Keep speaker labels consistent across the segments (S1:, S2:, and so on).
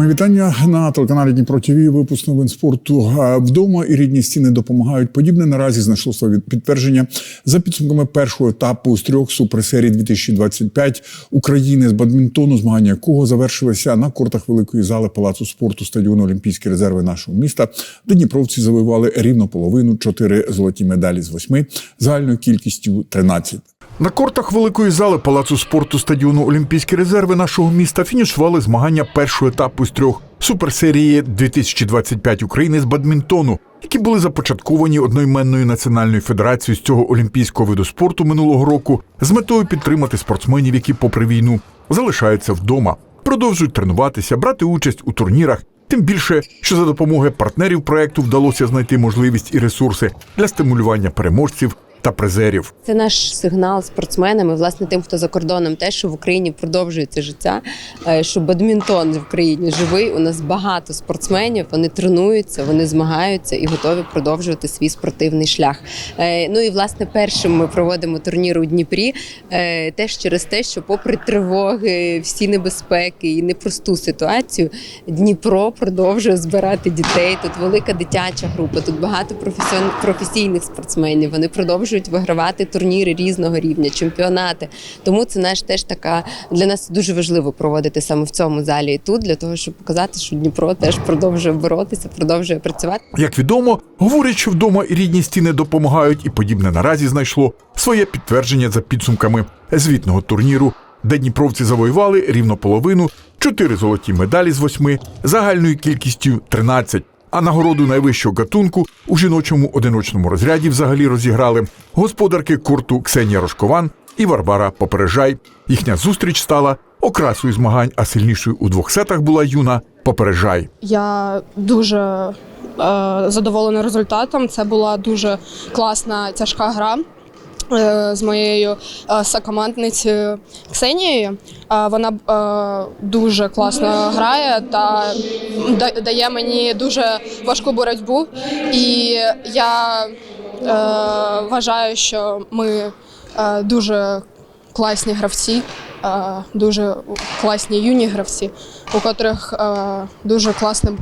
S1: Мої вітання на телеканалі Дніпро ТВ. Випуск новин спорту вдома і рідні стіни допомагають. Подібне наразі знайшло своє підтвердження за підсумками першого етапу з трьох суперсерій 2025 України з бадмінтону, змагання якого завершилися на кортах великої зали палацу спорту стадіону Олімпійські резерви нашого міста, де дніпровці завоювали рівно половину чотири золоті медалі з восьми загальною кількістю 13. На кортах великої зали палацу спорту стадіону Олімпійські резерви нашого міста фінішували змагання першого етапу з трьох суперсерії 2025 України з бадмінтону, які були започатковані одноіменною національною федерацією з цього олімпійського виду спорту минулого року з метою підтримати спортсменів, які, попри війну, залишаються вдома, продовжують тренуватися, брати участь у турнірах. Тим більше, що за допомогою партнерів проекту вдалося знайти можливість і ресурси для стимулювання переможців та призерів.
S2: Це наш сигнал спортсменам і власне тим, хто за кордоном, те, що в Україні продовжується життя, е, що бадмінтон в Україні живий. У нас багато спортсменів. Вони тренуються, вони змагаються і готові продовжувати свій спортивний шлях. Е, Ну і власне першим ми проводимо турнір у Дніпрі, е, теж через те, що, попри тривоги, всі небезпеки і непросту ситуацію, Дніпро продовжує збирати дітей. Тут велика дитяча група, тут багато професійних спортсменів. Вони продовжують вигравати турніри різного рівня, чемпіонати. Тому це наш теж така для нас дуже важливо проводити саме в цьому залі і тут, для того, щоб показати, що Дніпро теж продовжує боротися, продовжує працювати.
S1: Як відомо, говорять, що вдома і рідні стіни допомагають, і подібне наразі знайшло своє підтвердження за підсумками звітного турніру, де дніпровці завоювали рівно половину, чотири золоті медалі з восьми, загальною кількістю 13. А нагороду найвищого гатунку у жіночому одиночному розряді взагалі розіграли господарки курту Ксенія Рожкован і Варвара Попережай. Їхня зустріч стала окрасою змагань, а сильнішою у двох сетах була юна Попережай.
S3: Я дуже е, задоволена результатом. Це була дуже класна тяжка гра. Е, З моєю е, сокомандницею Ксенією. Вона е, дуже класно грає та дає мені дуже важку боротьбу. І я вважаю, що ми дуже класні гравці, дуже класні юні гравці, у котрих дуже класне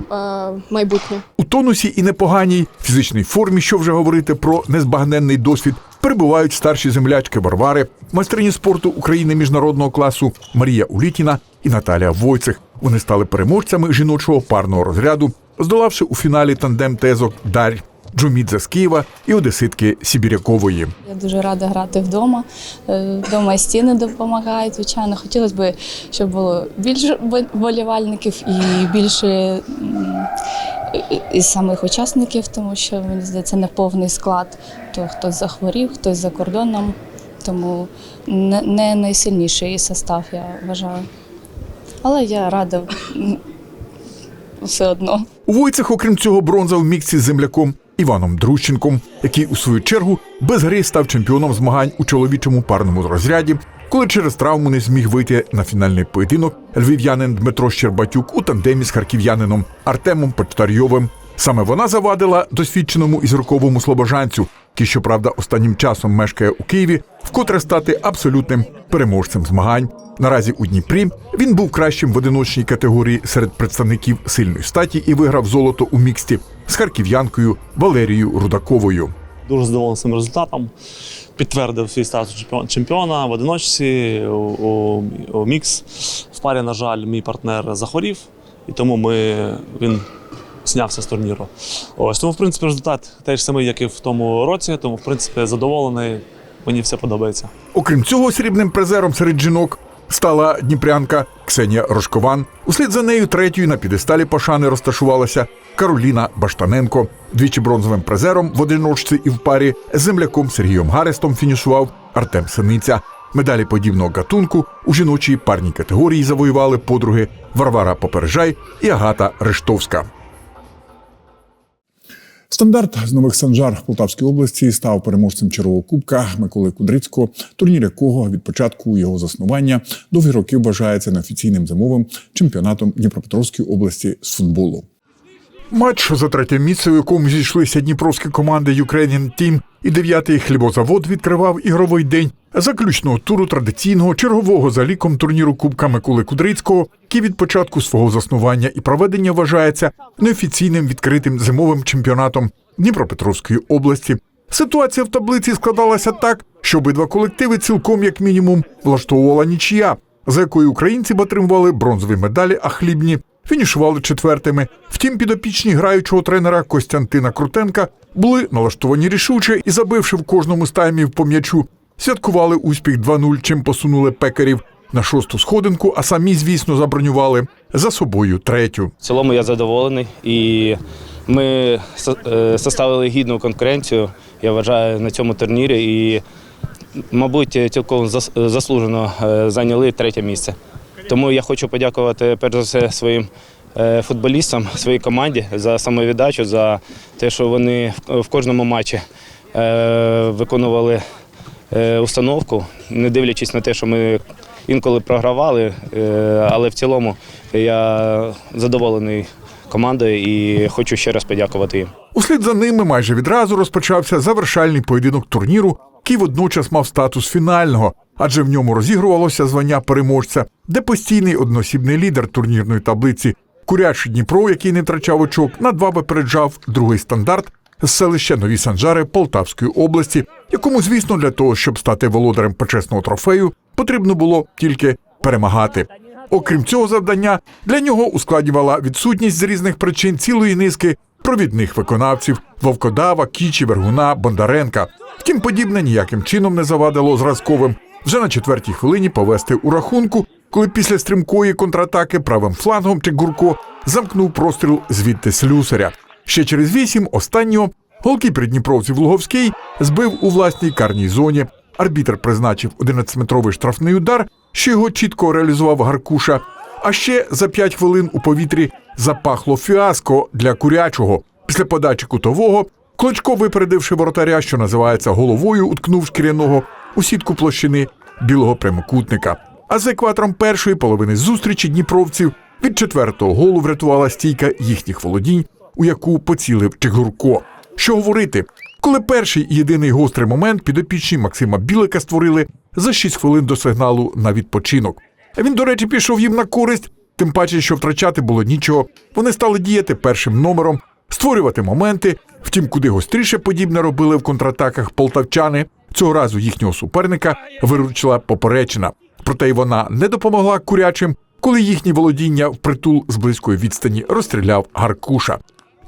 S3: майбутнє.
S1: У тонусі і непоганій фізичній формі, що вже говорити про незбагненний досвід, перебувають старші землячки Варвари, майстрині спорту України міжнародного класу Марія Улітіна і Наталія Войцех. Вони стали переможцями жіночого парного розряду, здолавши у фіналі тандем тезок Дарь. Джумідзе з Києва і Одеситки Сібірякової.
S4: Я дуже рада грати вдома. Е, Вдома стіни допомагають. Звичайно, хотілося б, щоб було більше болівальників і більше із самих учасників, тому що мені здається, не повний склад. То хтось захворів, хтось за кордоном. Тому не, найсильніший состав, я вважаю. Але я рада все одно.
S1: У Войцех, окрім цього, бронза в міксі з земляком Іваном Друщенком, який у свою чергу без гри став чемпіоном змагань у чоловічому парному розряді, коли через травму не зміг вийти на фінальний поєдинок львів'янин Дмитро Щербатюк у тандемі з харків'янином Артемом Почтарйовим. Саме вона завадила досвідченому і зірковому слобожанцю, який, щоправда, останнім часом мешкає у Києві, вкотре стати абсолютним переможцем змагань. Наразі у Дніпрі він був кращим в одиночній категорії серед представників сильної статі і виграв золото у міксті з харків'янкою Валерією Рудаковою.
S5: Дуже задоволений цим результатом. Підтвердив свій статус чемпіона в одиночці, у, у, у мікс. В парі, на жаль, мій партнер захворів, і тому ми, він знявся з турніру. Ось тому, в принципі, результат теж самий, як і в тому році, тому, в принципі, задоволений. Мені все подобається.
S1: Окрім цього, срібним призером серед жінок стала дніпрянка Ксенія Рожкован. Услід за нею третьою на підесталі пошани розташувалася Кароліна Баштаненко. Двічі бронзовим призером в одиночці і в парі з земляком Сергієм Гарестом фінішував Артем Синиця. Медалі подібного гатунку у жіночій парній категорії завоювали подруги Варвара Попережай і Агата Рештовська. Стандарт з нових санжар в Полтавській області став переможцем чергового кубка Миколи Кудрицького, турнір якого від початку його заснування довгі роки вважається неофіційним зимовим чемпіонатом Дніпропетровської області з футболу. Матч за третє місце, у якому зійшлися дніпровські команди Ukrainian Team і дев'ятий хлібозавод відкривав ігровий день заключного туру традиційного чергового за ліком турніру Кубка Миколи Кудрицького, який від початку свого заснування і проведення вважається неофіційним відкритим зимовим чемпіонатом Дніпропетровської області. Ситуація в таблиці складалася так, що обидва колективи цілком як мінімум влаштовувала нічия, за якою українці б отримували бронзові медалі, а хлібні фінішували четвертими. Втім, підопічні граючого тренера Костянтина Крутенка були налаштовані рішуче і, забивши в кожному з таймів по м'ячу, святкували успіх 2-0, чим посунули пекарів на шосту сходинку, а самі, звісно, забронювали за собою третю.
S6: В цілому я задоволений і ми е, составили гідну конкуренцію, я вважаю, на цьому турнірі. І, мабуть, цілком зас- заслужено е, зайняли третє місце. Тому я хочу подякувати перш за все своїм е, футболістам, своїй команді за самовіддачу, за те, що вони в- кожному матчі е, виконували е, установку, не дивлячись на те, що ми інколи програвали, але в цілому я задоволений командою і хочу ще раз подякувати їм.
S1: Услід за ними майже відразу розпочався завершальний поєдинок турніру, який водночас мав статус фінального, адже в ньому розігрувалося звання переможця, де постійний одноосібний лідер турнірної таблиці Курячий Дніпро, який не втрачав очок, на два випереджав другий стандарт з селища Нові Санжари Полтавської області, якому, звісно, для того, щоб стати володарем почесного трофею, потрібно було тільки перемагати. Окрім цього завдання, для нього ускладнювала відсутність з різних причин цілої низки провідних виконавців Вовкодава, Кічі, Вергуна, Бондаренка. Втім, подібне ніяким чином не завадило зразковим вже на четвертій хвилині повести у рахунку, коли після стрімкої контратаки правим флангом Чигурко замкнув простріл звідти слюсаря. Ще через вісім останнього голкіпер Дніпровців Луговський збив у власній карній зоні. Арбітр призначив 11-метровий штрафний удар, що його чітко реалізував Гаркуша. А ще за 5 хвилин у повітрі запахло фіаско для курячого. Після подачі кутового Клочко, випередивши воротаря, що називається головою, уткнув шкіряного у сітку площини білого прямокутника. А за екватором першої половини зустрічі дніпровців від четвертого голу врятувала стійка їхніх володінь, у яку поцілив Чигурко. Що говорити, коли перший і єдиний гострий момент підопічні Максима Білика створили за 6 хвилин до сигналу на відпочинок. Він, до речі, пішов їм на користь, тим паче, що втрачати було нічого. Вони стали діяти першим номером, створювати моменти. Втім, куди гостріше подібне робили в контратаках полтавчани. Цього разу їхнього суперника виручила поперечина. Проте й вона не допомогла курячим, коли їхні володіння впритул з близької відстані розстріляв Гаркуша.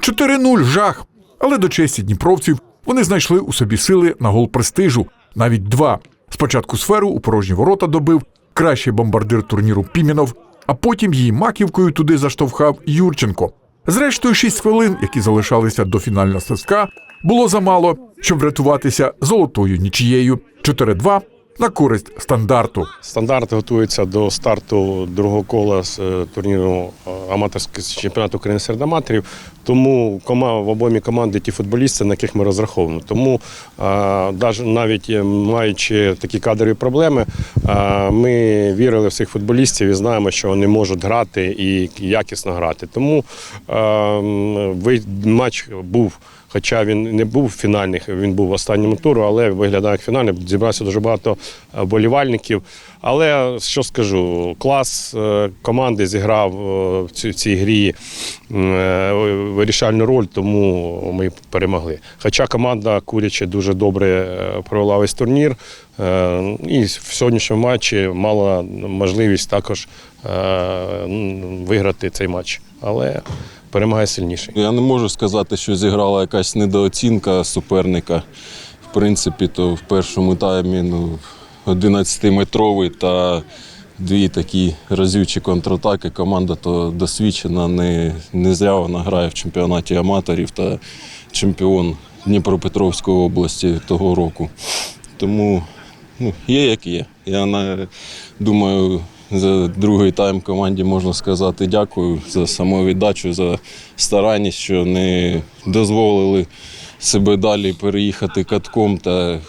S1: 4-0 жах. Але до честі дніпровців вони знайшли у собі сили на гол престижу, навіть два. Спочатку сферу у порожні ворота добив кращий бомбардир турніру Пімінов, а потім її маківкою туди заштовхав Юрченко. Зрештою, 6 хвилин, які залишалися до фінального свистка, було замало, щоб врятуватися золотою нічією 4-2 на користь стандарту.
S7: Стандарт готується до старту другого кола з е, турніру е, аматорського чемпіонату України серед аматорів. Тому в обоймі команди ті футболісти, на яких ми розраховуємо. Тому е, навіть маючи такі кадрові проблеми, ми вірили в цих футболістів і знаємо, що вони можуть грати і якісно грати. Тому матч був. Хоча він не був фінальний, він був в останньому туру, але виглядає як фінальний. Зібрався дуже багато е, болівальників. Але що скажу, клас е, команди зіграв е, в цій- цій грі вирішальну роль, тому ми перемогли. Хоча команда Куряче дуже добре провела весь турнір. І в сьогоднішньому матчі мала можливість також виграти цей матч. Але перемагає сильніший.
S8: Я не можу сказати, що зіграла якась недооцінка суперника. В принципі, то в першому таймі ну, 11-метровий та дві такі разючі контратаки. Команда то досвідчена, не, не зря вона грає в чемпіонаті аматорів та чемпіон Дніпропетровської області того року. Тому ну, є як є. Я думаю, за другий тайм команді можна сказати дякую за самовіддачу, за старанність, що не дозволили себе далі переїхати катком та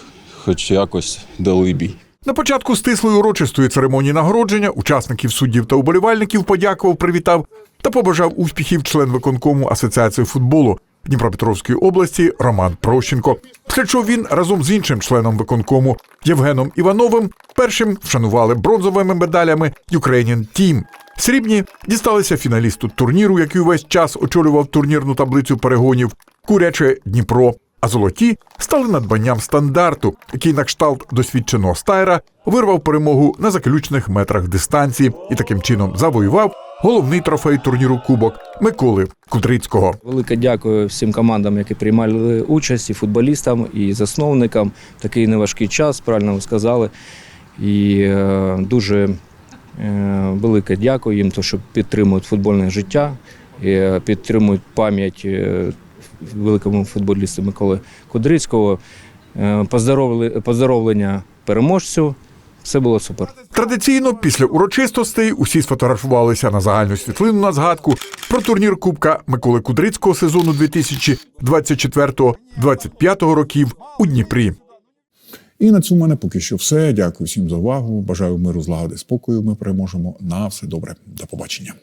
S8: хоч якось дали бій.
S1: На початку стислої урочистої церемонії нагородження учасників суддів та уболівальників подякував, привітав та побажав успіхів член виконкому Асоціації футболу Дніпропетровської області Роман Прощенко. Після чого він разом з іншим членом виконкому Євгеном Івановим першим вшанували бронзовими медалями Ukrainian Team. Срібні дісталися фіналісту турніру, який увесь час очолював турнірну таблицю перегонів Куряче Дніпро. А золоті стали надбанням стандарту, який на кшталт досвідченого стайра вирвав перемогу на заключних метрах дистанції і таким чином завоював головний трофей турніру Кубок Миколи Кудрицького.
S9: Велике дякую всім командам, які приймали участь, і футболістам, і засновникам. Такий неважкий час, правильно ви сказали. І е, дуже е, велике дякую їм, то, що підтримують футбольне життя, і, е, підтримують пам'ять е, великому футболісту Миколи Кудрицького. Е, поздоровлення переможцю. Все було супер.
S1: Традиційно після урочистостей усі сфотографувалися на загальну світлину на згадку про турнір Кубка Миколи Кудрицького сезону 2024-2025 років у Дніпрі. І на цьому мене поки що все. Дякую всім за увагу. Бажаю миру, злагоди, спокою. Ми переможемо. На все добре. До побачення.